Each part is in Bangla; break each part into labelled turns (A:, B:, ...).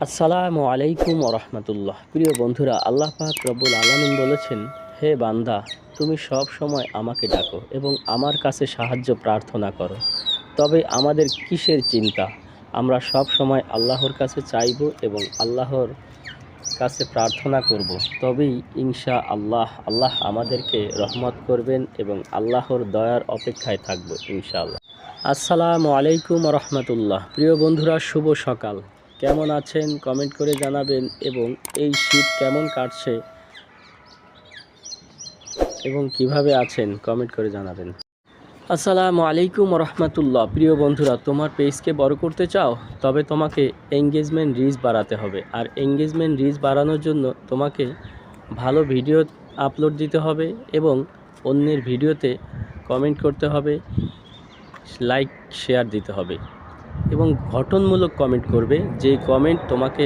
A: আসসালামু আলাইকুম রহমতুল্লাহ। প্রিয় বন্ধুরা, আল্লাহ পাক রব্বুল আলমিন বলেছেন, হে বান্দা, তুমি সব সময় আমাকে ডাকো এবং আমার কাছে সাহায্য প্রার্থনা করো। তবে আমাদের কিসের চিন্তা? আমরা সব সময় আল্লাহর কাছে চাইব এবং আল্লাহর কাছে প্রার্থনা করব। তবেই ইনশা আল্লাহ আল্লাহ আমাদেরকে রহমত করবেন এবং আল্লাহর দয়ার অপেক্ষায় থাকব ইনশাআল্লাহ। আসসালামু আলাইকুম রহমতুল্লাহ। প্রিয় বন্ধুরা, শুভ সকাল। কেমন আছেন কমেন্ট করে জানাবেন এবং এই শীত কেমন কাটছে এবং কীভাবে আছেন কমেন্ট করে জানাবেন। আসসালামু আলাইকুম রহমতুল্লাহ। প্রিয় বন্ধুরা, তোমার পেজকে বড় করতে চাও, তবে তোমাকে এঙ্গেজমেন্ট রিচ বাড়াতে হবে। আর এঙ্গেজমেন্ট রিচ বাড়ানোর জন্য তোমাকে ভালো ভিডিও আপলোড দিতে হবে এবং অন্যের ভিডিওতে কমেন্ট করতে হবে লাইক শেয়ার দিতে হবে। এবং গঠনমূলক কমেন্ট করবে যে কমেন্ট তোমাকে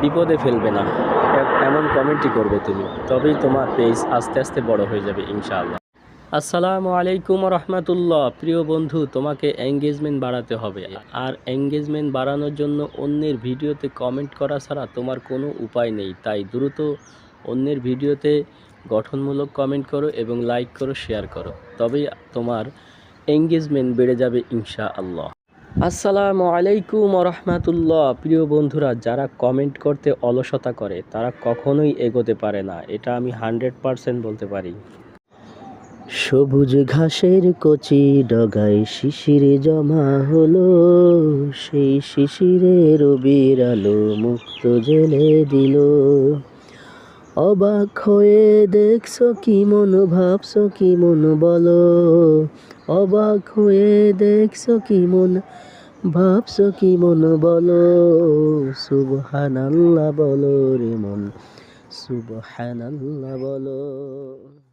A: বিপদে ফেলবে না। এমন কমেন্টই করবে তুমি, তবেই তোমার পেজ আস্তে আস্তে বড় হয়ে যাবে, ইনশাআল্লাহ। আসসালামু আলাইকুম রহমতুল্লাহ প্রিয় বন্ধু, তোমাকে এঙ্গেজমেন্ট বাড়াতে হবে। আর এঙ্গেজমেন্ট বাড়ানোর জন্য অন্যের ভিডিওতে কমেন্ট করা ছাড়া তোমার কোনো উপায় নেই। তাই দ্রুত অন্যের ভিডিওতে গঠনমূলক কমেন্ট করো এবং লাইক করো শেয়ার করো। তবেই তোমার এঙ্গেজমেন্ট বেড়ে যাবে ইনশা আল্লাহ আসসালামু আলাইকুম রহমাতুল্লাহ প্রিয় বন্ধুরা, যারা কমেন্ট করতে অলসতা করে, তারা কখনোই এগোতে পারে না। এটা আমি হান্ড্রেড পারসেন্ট বলতে পারি। সবুজ ঘাসের কচি ডগায় শিশিরে জমা হলো। সেই শিশিরে রবির আলো মুক্ত জেলে দিল। অবাক হয়ে দেখছ কি মন, ভাবছ কি মন বলো। অবাক হয়ে দেখছ কি মন? ভাবছ কি মন বলো? সুবহানাল্লাহ বলো রে মন। সুবহানাল্লাহ বলো।